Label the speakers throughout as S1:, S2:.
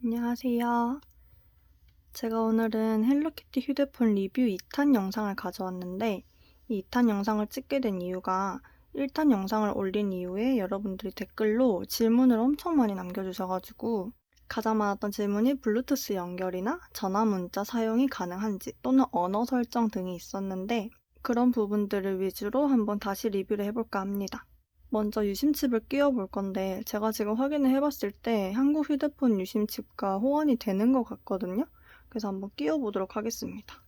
S1: 안녕하세요. 제가 오늘은 헬로키티 휴대폰 리뷰 2탄 영상을 가져왔는데 이 2탄 영상을 찍게 된 이유가 1탄 영상을 올린 이후에 여러분들이 댓글로 질문을 엄청 많이 남겨주셔가지고 가장 많았던 질문이 블루투스 연결이나 전화 문자 사용이 가능한지 또는 언어 설정 등이 있었는데 그런 부분들을 위주로 한번 다시 리뷰를 해볼까 합니다. 먼저 유심칩을 끼워 볼 건데 제가 지금 확인을 해봤을 때 한국 휴대폰 유심칩과 호환이 되는 것 같거든요. 그래서 한번 끼워 보도록 하겠습니다.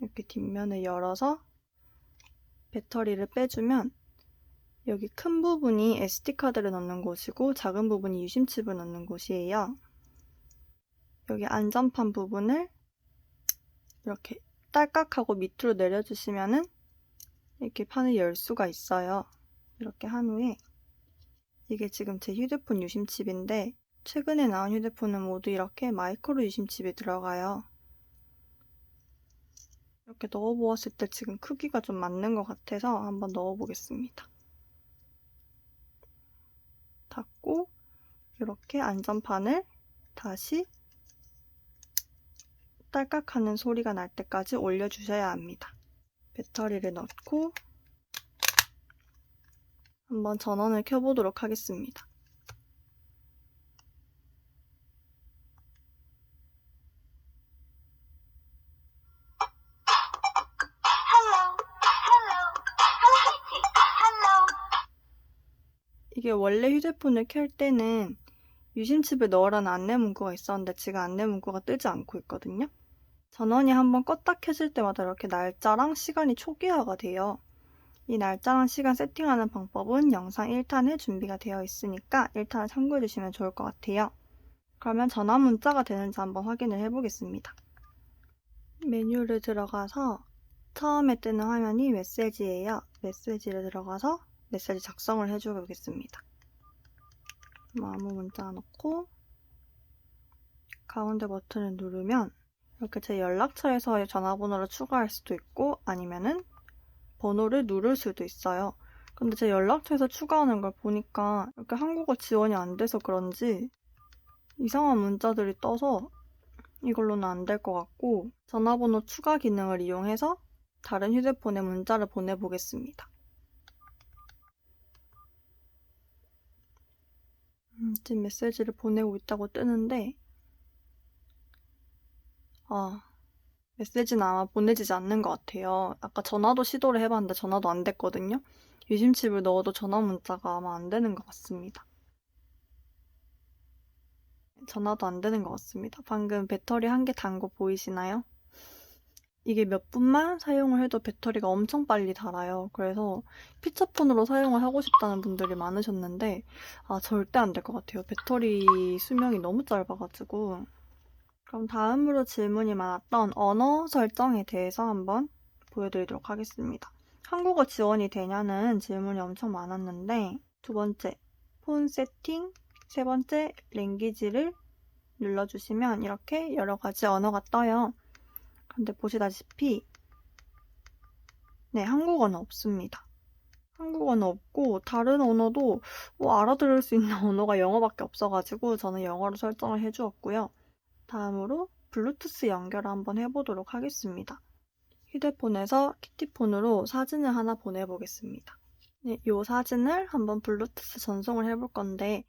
S1: 이렇게 뒷면을 열어서 배터리를 빼주면 여기 큰 부분이 SD카드를 넣는 곳이고 작은 부분이 유심칩을 넣는 곳이에요. 여기 안전판 부분을 이렇게 딸깍하고 밑으로 내려주시면은 이렇게 판을 열 수가 있어요. 이렇게 한 후에 이게 지금 제 휴대폰 유심칩인데 최근에 나온 휴대폰은 모두 이렇게 마이크로 유심칩이 들어가요. 이렇게 넣어보았을 때 지금 크기가 좀 맞는 것 같아서 한번 넣어보겠습니다. 닫고 이렇게 안전판을 다시 딸깍하는 소리가 날 때까지 올려주셔야 합니다. 배터리를 넣고 한번 전원을 켜보도록 하겠습니다. 이게 원래 휴대폰을 켤 때는 유심칩을 넣으라는 안내 문구가 있었는데 지금 안내 문구가 뜨지 않고 있거든요. 전원이 한번 껐다 켜질 때마다 이렇게 날짜랑 시간이 초기화가 돼요. 이 날짜랑 시간 세팅하는 방법은 영상 1탄에 준비가 되어 있으니까 1탄을 참고해 주시면 좋을 것 같아요. 그러면 전화 문자가 되는지 한번 확인을 해 보겠습니다. 메뉴를 들어가서 처음에 뜨는 화면이 메시지예요. 메시지를 들어가서 메시지 작성을 해주겠습니다. 뭐 아무 문자 넣고 가운데 버튼을 누르면 이렇게 제 연락처에서 전화번호를 추가할 수도 있고 아니면은 번호를 누를 수도 있어요. 근데 제 연락처에서 추가하는 걸 보니까 이렇게 한국어 지원이 안 돼서 그런지 이상한 문자들이 떠서 이걸로는 안 될 것 같고 전화번호 추가 기능을 이용해서 다른 휴대폰에 문자를 보내보겠습니다. 음, 지금 메시지를 보내고 있다고 뜨는데, 아, 메시지는 아마 보내지지 않는 것 같아요. 아까 전화도 시도를 해봤는데 전화도 안 됐거든요. 유심칩을 넣어도 전화 문자가 아마 안 되는 것 같습니다. 전화도 안 되는 것 같습니다. 방금 배터리 한 개 단 거 보이시나요? 이게 몇 분만 사용을 해도 배터리가 엄청 빨리 닳아요. 그래서 피처폰으로 사용을 하고 싶다는 분들이 많으셨는데, 아, 절대 안 될 것 같아요. 배터리 수명이 너무 짧아가지고. 그럼 다음으로 질문이 많았던 언어 설정에 대해서 한번 보여드리도록 하겠습니다. 한국어 지원이 되냐는 질문이 엄청 많았는데, 두 번째, 폰 세팅, 세 번째, 랭귀지를 눌러주시면 이렇게 여러 가지 언어가 떠요. 근데 보시다시피 네, 한국어는 없습니다. 한국어는 없고 다른 언어도 뭐 알아들을 수 있는 언어가 영어밖에 없어가지고 저는 영어로 설정을 해주었고요. 다음으로 블루투스 연결을 한번 해보도록 하겠습니다. 휴대폰에서 키티폰으로 사진을 하나 보내보겠습니다. 네, 이 사진을 한번 블루투스 전송을 해볼 건데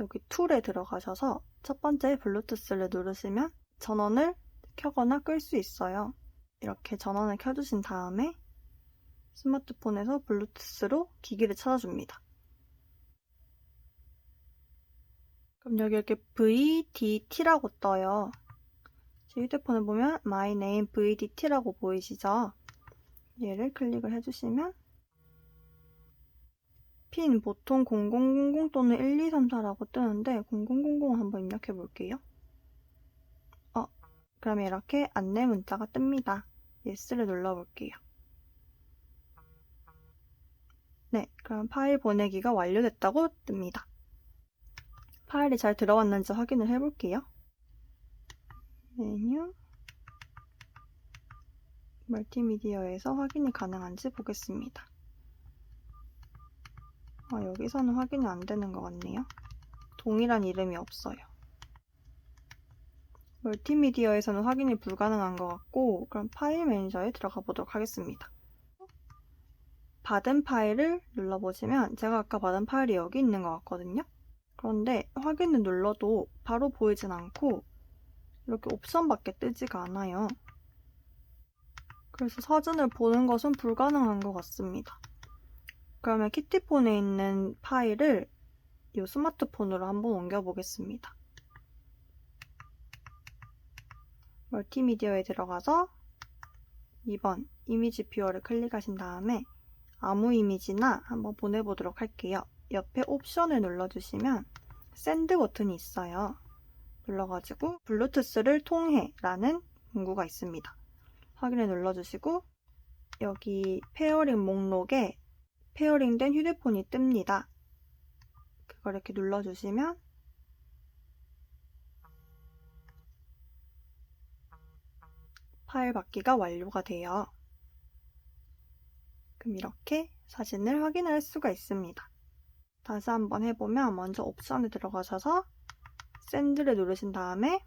S1: 여기 툴에 들어가셔서 첫 번째 블루투스를 누르시면 전원을 켜거나 끌 수 있어요. 이렇게 전원을 켜주신 다음에 스마트폰에서 블루투스로 기기를 찾아줍니다. 그럼 여기 이렇게 VDT라고 떠요. 제 휴대폰을 보면 My Name VDT라고 보이시죠? 얘를 클릭을 해주시면 핀 보통 0000 또는 1234라고 뜨는데 0000을 한번 입력해 볼게요. 그러면 이렇게 안내 문자가 뜹니다. Yes를 눌러볼게요. 네, 그럼 파일 보내기가 완료됐다고 뜹니다. 파일이 잘 들어왔는지 확인을 해볼게요. 메뉴, 멀티미디어에서 확인이 가능한지 보겠습니다. 아, 여기서는 확인이 안 되는 것 같네요. 동일한 이름이 없어요. 멀티미디어에서는 확인이 불가능한 것 같고, 그럼 파일 매니저에 들어가 보도록 하겠습니다. 받은 파일을 눌러보시면 제가 아까 받은 파일이 여기 있는 것 같거든요. 그런데 확인을 눌러도 바로 보이진 않고 이렇게 옵션밖에 뜨지가 않아요. 그래서 사진을 보는 것은 불가능한 것 같습니다. 그러면 키티폰에 있는 파일을 이 스마트폰으로 한번 옮겨보겠습니다. 멀티미디어에 들어가서 2번 이미지 뷰어를 클릭하신 다음에 아무 이미지나 한번 보내보도록 할게요. 옆에 옵션을 눌러주시면 샌드 버튼이 있어요. 눌러가지고 블루투스를 통해 라는 문구가 있습니다. 확인을 눌러주시고 여기 페어링 목록에 페어링된 휴대폰이 뜹니다. 그걸 이렇게 눌러주시면 파일 받기가 완료가 돼요. 그럼 이렇게 사진을 확인할 수가 있습니다. 다시 한번 해보면 먼저 옵션에 들어가셔서 샌드를 누르신 다음에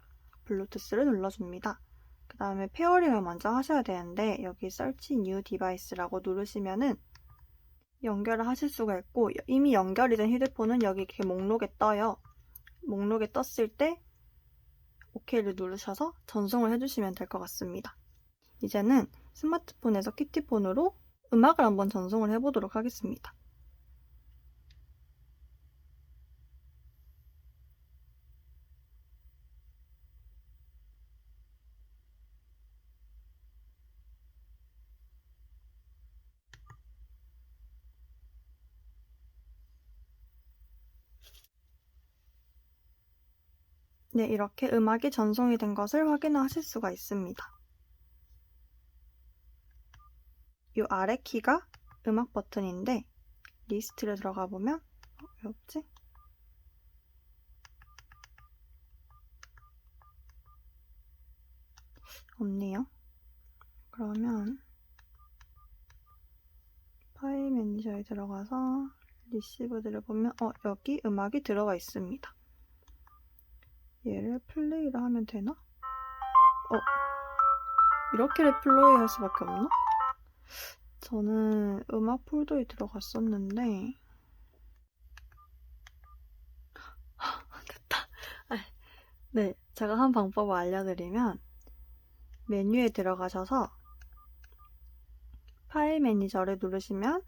S1: 블루투스를 눌러줍니다. 그 다음에 페어링을 먼저 하셔야 되는데 여기 Search New Device라고 누르시면은 연결을 하실 수가 있고 이미 연결이 된 휴대폰은 여기 이렇게 목록에 떠요. 목록에 떴을 때 OK를 누르셔서 전송을 해주시면 될 것 같습니다. 이제는 스마트폰에서 키티폰으로 음악을 한번 전송을 해보도록 하겠습니다. 네, 이렇게 음악이 전송이 된 것을 확인하실 수가 있습니다. 이 아래 키가 음악 버튼인데 리스트를 들어가 보면 어, 왜 없지? 없네요. 그러면 파일 매니저에 들어가서 리시브들을 보면 어 여기 음악이 들어가 있습니다. 얘를 플레이를 하면 되나? 어 이렇게 플레이 할 수밖에 없나? 저는 음악 폴더에 들어갔었는데 됐다. 아, 네, 제가 한 방법을 알려드리면 메뉴에 들어가셔서 파일 매니저를 누르시면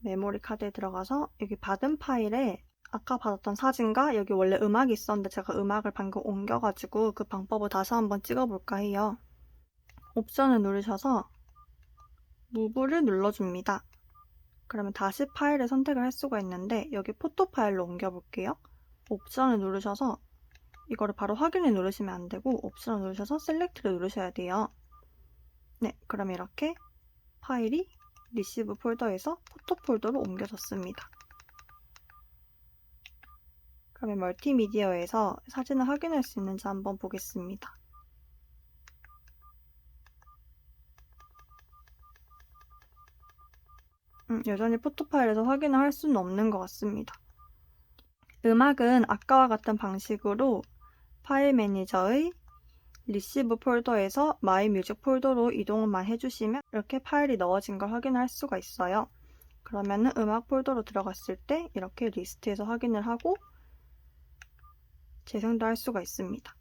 S1: 메모리 카드에 들어가서 여기 받은 파일에 아까 받았던 사진과 여기 원래 음악이 있었는데 제가 음악을 방금 옮겨가지고 그 방법을 다시 한번 찍어볼까 해요. 옵션을 누르셔서 무브를 눌러줍니다. 그러면 다시 파일을 선택을 할 수가 있는데 여기 포토 파일로 옮겨볼게요. 옵션을 누르셔서 이거를 바로 확인을 누르시면 안 되고 옵션을 누르셔서 셀렉트를 누르셔야 돼요. 네, 그럼 이렇게 파일이 리시브 폴더에서 포토 폴더로 옮겨졌습니다. 그러면 멀티미디어에서 사진을 확인할 수 있는지 한번 보겠습니다. 음, 여전히 포토 파일에서 확인을 할 수는 없는 것 같습니다. 음악은 아까와 같은 방식으로 파일 매니저의 리시브 폴더에서 마이 뮤직 폴더로 이동만 해주시면 이렇게 파일이 넣어진 걸 확인할 수가 있어요. 그러면은 음악 폴더로 들어갔을 때 이렇게 리스트에서 확인을 하고 재생도 할 수가 있습니다.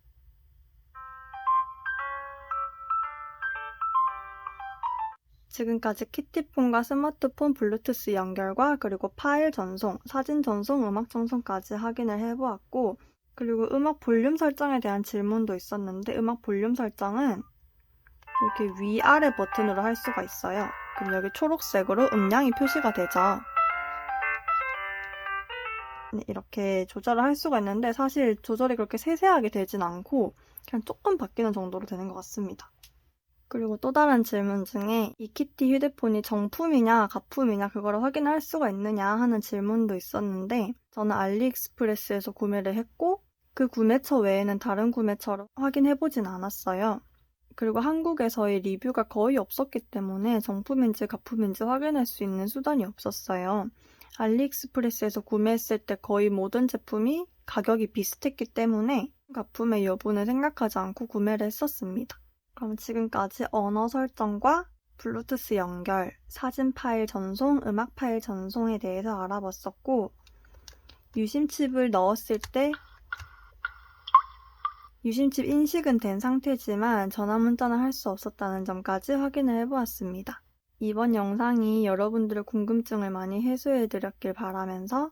S1: 지금까지 키티폰과 스마트폰 블루투스 연결과 그리고 파일 전송, 사진 전송, 음악 전송까지 확인을 해보았고 그리고 음악 볼륨 설정에 대한 질문도 있었는데 음악 볼륨 설정은 이렇게 위아래 버튼으로 할 수가 있어요. 그럼 여기 초록색으로 음량이 표시가 되죠. 네, 이렇게 조절을 할 수가 있는데 사실 조절이 그렇게 세세하게 되진 않고 그냥 조금 바뀌는 정도로 되는 것 같습니다. 그리고 또 다른 질문 중에 이 키티 휴대폰이 정품이냐 가품이냐 그거를 확인할 수가 있느냐 하는 질문도 있었는데 저는 알리익스프레스에서 구매를 했고 그 구매처 외에는 다른 구매처를 확인해보진 않았어요. 그리고 한국에서의 리뷰가 거의 없었기 때문에 정품인지 가품인지 확인할 수 있는 수단이 없었어요. 알리익스프레스에서 구매했을 때 거의 모든 제품이 가격이 비슷했기 때문에 가품의 여부는 생각하지 않고 구매를 했었습니다. 그럼 지금까지 언어 설정과 블루투스 연결, 사진 파일 전송, 음악 파일 전송에 대해서 알아봤었고, 유심칩을 넣었을 때 유심칩 인식은 된 상태지만 전화 문자는 할 수 없었다는 점까지 확인을 해보았습니다. 이번 영상이 여러분들의 궁금증을 많이 해소해드렸길 바라면서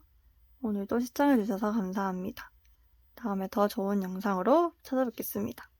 S1: 오늘도 시청해주셔서 감사합니다. 다음에 더 좋은 영상으로 찾아뵙겠습니다.